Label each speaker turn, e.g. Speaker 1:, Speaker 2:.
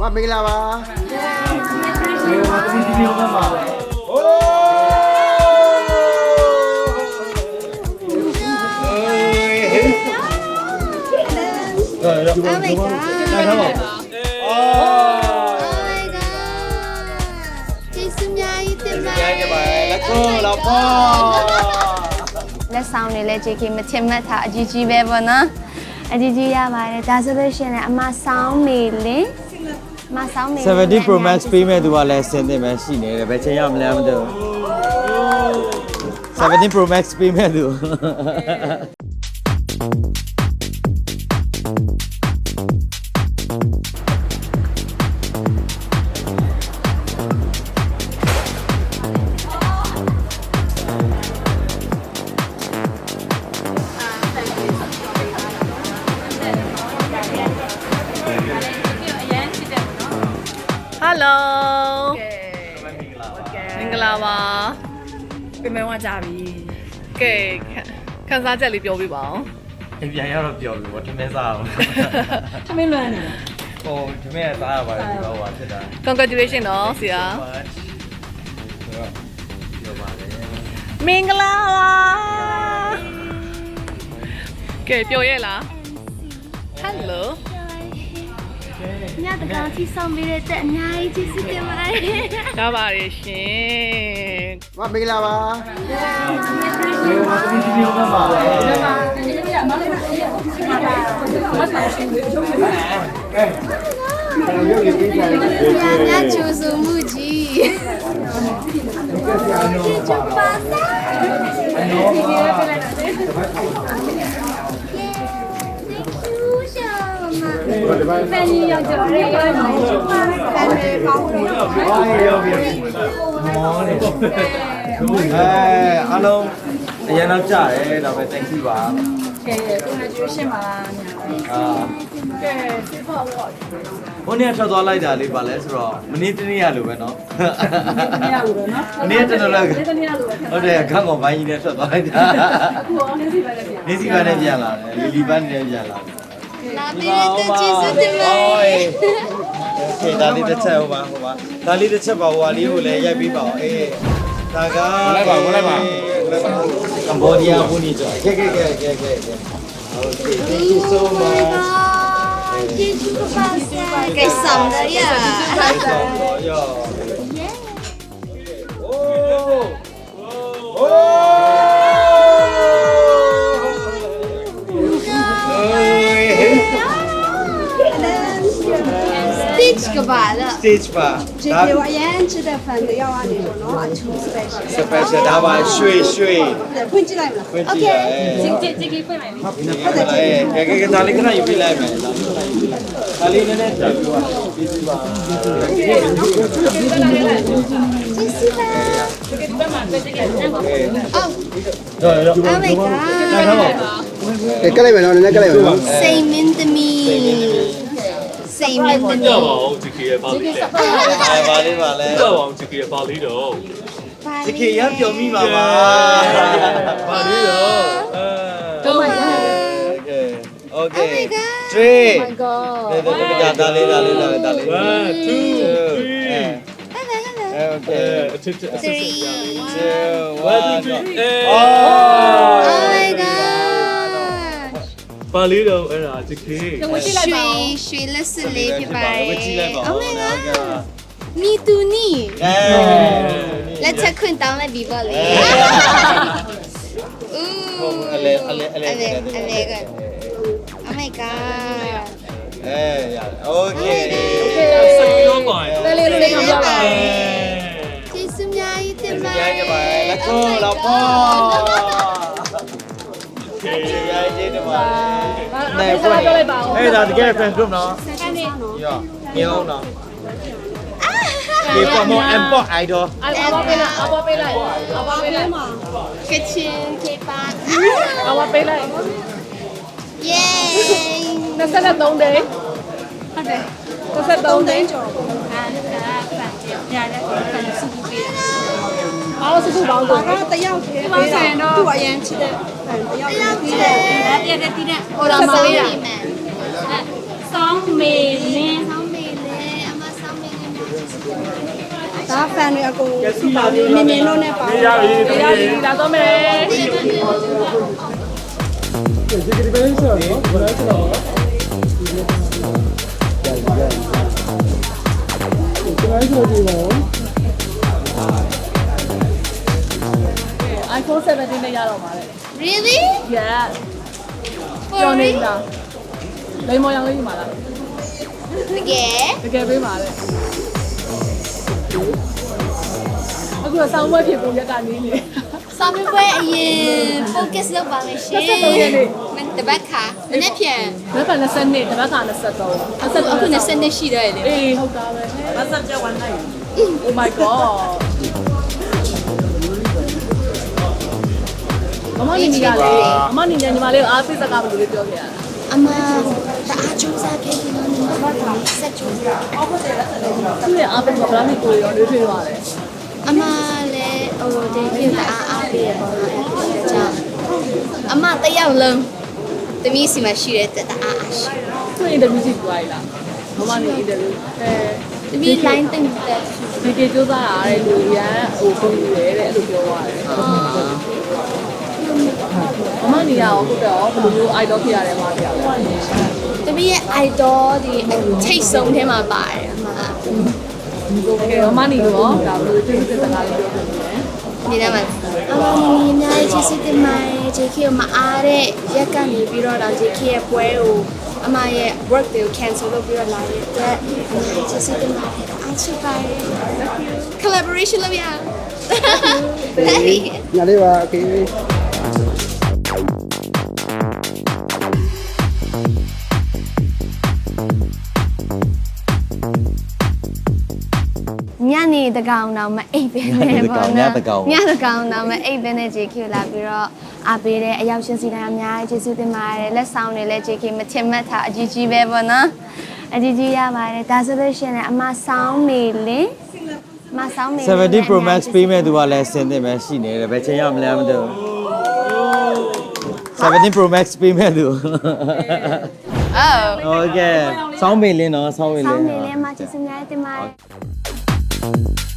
Speaker 1: မမင်္ဂလာပါ
Speaker 2: မင်္ဂလာပါသ
Speaker 1: မီးသ
Speaker 2: မီးတို့ပါပဲဟိုး
Speaker 3: Oh my god.
Speaker 2: ထားပါ
Speaker 3: Oh my god. ကျေးဇူးများကြီးတင်ပါ
Speaker 1: တကျေးဇူးများကြီးတင်ပါတယ်လက်ကိုလာပါ
Speaker 3: လက်ဆောင်တွေလည်း JK မချင်မတ်ထားအကြီးကြီးပဲပေါ့နော်အကြီးကြီးရပါတယ်ဒါဆိုလို့ရှိရင်လည်းအမဆောင်းမေလင်း မဆောင်မေလင်း
Speaker 2: 70 Pro Max ပေးမဲ့သူကလည်းစင်တင်ပဲရှိနေတယ်ဘယ်ချိန်ရောက်မလဲမသိဘူး70 Pro Max ပေးမဲ့သူ
Speaker 4: ဟယ်လိုမင်္ဂလာပါ
Speaker 5: ပြင်မဲဝကြပြီ
Speaker 4: ကဲခန်းစားချက်လေးပြောပြပါဦး
Speaker 2: အပြန်ရောက်တော့ပြောပြီဗောထမင်းစားအောင်
Speaker 5: ထမင်းလွမ်းနေ
Speaker 2: ဟိုထမင်းစားရပါတယ်ဒီတော့ဟာဖြစ်တာ
Speaker 4: congratulation နော်ဆရာ
Speaker 2: ပြောပါတယ်
Speaker 4: မင်္ဂလာပါကဲပြောရဲ့လားဟယ်လို
Speaker 3: ညတကောင်ချီဆောင်ပေးတဲ့တက်အများကြီးကျေးဇူးတင်ပါတယ်
Speaker 4: ဒါပါရရှင်
Speaker 1: မမင်္ဂလာပါ
Speaker 2: ဒီမှာဒီဒီလိုမှပါပဲ
Speaker 3: ဆရာများချိုးစုမှုကြီးချူပါစာ ဖန်ကြီးရောက်ကြရဲဖန်ကြီးပေါင်းလို့
Speaker 2: မောနေအဲအားလုံးအရင်တော့ကြားတယ်ဒါပဲ thank you ပါ
Speaker 5: ကဲကိုနေကျွရှင်းပါလားညာ
Speaker 2: အာကဲစစ်ဖို့ဘောဘုန်းကြီးထွက်သွားလိုက်တာလေးပါလဲဆိုတော့မနေ့တနေ့ရလို့ပဲเนาะ
Speaker 5: မရဘူးတော့နော်
Speaker 2: မနေ့တနေ့လည်း
Speaker 5: ဒီတနေ့လိုပဲ
Speaker 2: ဟုတ်တယ်ခန့်ကောင်ပိုင်းကြီးနဲ့ထွက်သွားလိုက်တာ
Speaker 5: အခုအောင်နေစီပဲပြန်
Speaker 2: နေစီပန်းနဲ့ပြန်လာတယ်လီလီပန်းနဲ့ပြန်လာတယ်
Speaker 3: လာ ပေးတဲ့ကျေးဇူးတင်ပါ
Speaker 2: โอ
Speaker 3: တယ်
Speaker 2: เคဒါလေးတစ်ချက်ဟိုပါဟိုပါဒါလေးတစ်ချက်ပါဟိုဟာလေးကိုလည်းရိုက်ပြီးပါအောင်အေးဒါကလိုက်ပါလိုက်ပါကမ္ဘောဒီးယားဘူးနေကြကဲကဲကဲကဲကဲ Okay thank you so much
Speaker 3: ကျေးဇူးပါပါကဲဆောင်ရရ
Speaker 2: Bye bye
Speaker 3: Stitch ကပါလား
Speaker 2: stage ပါဒီ
Speaker 6: ဒါ လိုအရန်ချစ်တဲ့ fan တွေရောက်ရနေတော့နော်အချိုး special
Speaker 2: special ဒါပါရွှေရွှေ
Speaker 6: ဖွင့်ကြည့်လိုက်မလား
Speaker 2: ဖွင့်ကြည့်ရဲဟုတ်
Speaker 5: တယ်ကြည့်ကြည့်ဖွင့်လိုက်
Speaker 2: လေကဲကဲကဲဒါလေးကနယူပြလိုက်မယ်ဒါလေးနည်းနည်းတော်ပြောပါ
Speaker 3: ကျေးဇူးပါ
Speaker 2: ကဲအော်
Speaker 3: Oh my god
Speaker 1: ကဲကလိုက်မယ်နော်နည်းနည်းကလိုက်မယ်နော်
Speaker 3: စိန်မင်းသမီး လိမ့်မယ်ပေါ့
Speaker 7: ပြပါအောင် GK ရဲ့ဘာလေးလဲ
Speaker 2: အဲဘာလေးပါလဲ
Speaker 7: ပြပါအောင် GK ရဲ့ဘာလေးတော့
Speaker 2: တကယ်ရပျော်မိပါပါ
Speaker 7: ဘာလေးတော့
Speaker 2: အဲတော့မှရ Okay.
Speaker 3: Oh my god.
Speaker 2: Three. Oh my god. Dale, dale, dale, dale, dale, dale. One, two,
Speaker 7: three. Okay. Three.
Speaker 2: Two, one, two. Oh.
Speaker 7: Oh my god. 巴黎的哎呀，这可以。
Speaker 3: 那
Speaker 2: 我进
Speaker 7: 来
Speaker 3: 吧。水水
Speaker 7: 了是雷皮白。我进
Speaker 5: 来吧。Oh my god！你
Speaker 3: 读
Speaker 5: 你。
Speaker 3: 哎。แล้วเธอขึ้นตา
Speaker 2: มมาดีบ่
Speaker 3: เลยอู้อะ
Speaker 2: ไร
Speaker 3: อะไรอะไรอะไรกั
Speaker 2: น Oh my god เอ้
Speaker 3: ยโอเคโอเค
Speaker 2: สักน้องห
Speaker 7: น่อยเรี
Speaker 5: ยนรู้ได้ยังไง
Speaker 3: จีซุมยยเต็
Speaker 2: ไปแล้วก็เราพ่อ Okay, yeah, I did it. နေဖွင့်အဲ့ဒါတကယ် fan group နော်ရောမြေအောင်နော်ဒီပေါ်မအမ်ပေါ် idol
Speaker 5: အဘပေးလိုက်အဘပေးလိုက်အဘပေးလိုက်
Speaker 3: ကချင်ခေပါ
Speaker 5: အဘပေးလိုက်
Speaker 3: Yay
Speaker 5: 23ဒိန်းဟုတ်တယ်23ဒိန်း တော့
Speaker 6: စုစုပေါင်းကိုတော့တယောက်သေးပေးတော့သူ့
Speaker 5: အရန်ချစ်တဲ့တယော
Speaker 6: က်သေးတယ်ဒါပြည့်တဲ့တီးတဲ့ဟိုတော့မောင်းရ
Speaker 3: ဆောင်းမေလင်းဆောင်းမေလ
Speaker 6: င်းအမ
Speaker 3: ဆောင်းမေလင်း
Speaker 6: ဒါဖန်တွေအကုန်စုပေါင်းပြီးမြင်မြင်လို့နဲ့ပါ
Speaker 7: ရရပြီ
Speaker 5: ရရပြီလာတော့မယ်ဒီ
Speaker 4: ကိ
Speaker 3: စ္စရောဘယ်လိုလဲဒ
Speaker 2: ီကိစ္စရောဒီကိစ္စရော
Speaker 5: 17နဲ့ရတော့ပါလေ
Speaker 3: Really?
Speaker 5: Yeah
Speaker 3: For
Speaker 5: ကျော်နေ
Speaker 3: real?
Speaker 5: လားလိမ္မော်ရောင်လေးယူပါလား
Speaker 3: တကယ်
Speaker 5: တကယ်ပေးပါလေအခုကဆောင်းဝက်ဖြစ်ပုံရက်ကနေနေ
Speaker 3: စာမေးပွဲအရင် focus လုပ်ပါမယ်ရှင်
Speaker 5: 23ရက်နေ့
Speaker 3: မတပတ်ခါမနေ့ပြန်
Speaker 5: ဘက်က20နှစ်တပတ်က23
Speaker 3: အခုအခု20နှစ်ရှိတော့ရလေ
Speaker 5: အေးဟုတ်တာပဲဘာစပ်ကြဝမ်းနိုင် Oh my god မမနီနီကလေမမနီနီညီမလေးကိုအားပေးစကားဘယ်လိုလေးပြောခဲ့ရလဲ
Speaker 3: အမတအားကြိုးစားခဲ့ပြီးတော့နေမှာပါဆက်ကြိုးစား
Speaker 5: သူ့ရဲ့အားပေးကဗလာမီကိုရောလွေးထွေးသွားတယ်
Speaker 3: အမလည်းဟိုဒီပြတအားအားပေးရပါတော့ကြောင့်အမတယောက်လုံးတမီးစီမှာရှိတဲ့တအားအားရှိ
Speaker 5: သူ့အင်တာဗျူးကြည့်သွားရလားမမနီအင်တာဗျူးအဲ
Speaker 3: တမီး line တင်တဲ့
Speaker 5: ဒီကေကြိုးစားရတဲ့လူရန်ဟိုပုံယူရဲတဲ့အဲ့လိုပြောသွားတယ် မနေရအောင်ဟုတ်တော့ဘယ်လိုမျိုး idol ဖြစ်ရတယ်မှာပြရလဲ
Speaker 3: တပည့်ရဲ့ idol ဒီထိတ်ဆုံးထဲမှာပါတယ်အမ
Speaker 5: ကဲတော့မနေရောဒါဘယ်လိုသိသိစကားလေးပြောပြလဲ
Speaker 3: နေရမှာအမမီအများကြီးချစ်စစ်တင်မှာ JK မအားတဲ့ရက်ကနေပြီးတော့တော့ JK ရဲ့ပွဲကိုအမရဲ့ work တွေကို cancel လုပ်ပြီးတော့လာရဲ့အတွက်ချစ်စစ်တင်မှာအားချစ်ပါတယ် collaboration လုပ်ရအောင်
Speaker 1: Thank you. Thank you. Thank you.
Speaker 3: ညနေတကောင်တော့မအိပ်ပဲနဲ့ပေါ့နော်ညတကောင်တော့မအိပ်ပဲနဲ့ JK လာပြီးတော့အားပေးတဲ့အရောက်ရှင်စီတိုင်းအများကြီးကျေးဇူးတင်ပါတယ်လက်ဆောင်တွေလည်း JK မချင်မတ်ထားအကြီးကြီးပဲပေါ့နော်အကြီးကြီးရပါတယ်ဒါဆိုလို့ရှိရင်လည်းအမဆောင်းမေလင်းမဆောင်းမေလင်း
Speaker 2: 17 Pro Max ပေးမဲ့သူကလည်းစင်တင်ပဲရှိနေတယ်ဘယ်ချိန်ရောက်မလဲမသိဘူး17 Pro Max ပေးမဲ့သူ
Speaker 3: အော်
Speaker 2: โอเคစောင်းမေလင်းနော်စောင်းမေလ
Speaker 3: ဆော
Speaker 2: င်း
Speaker 3: င်းမေလင်းမှာကျေးဇူးများတင်ပါတယ်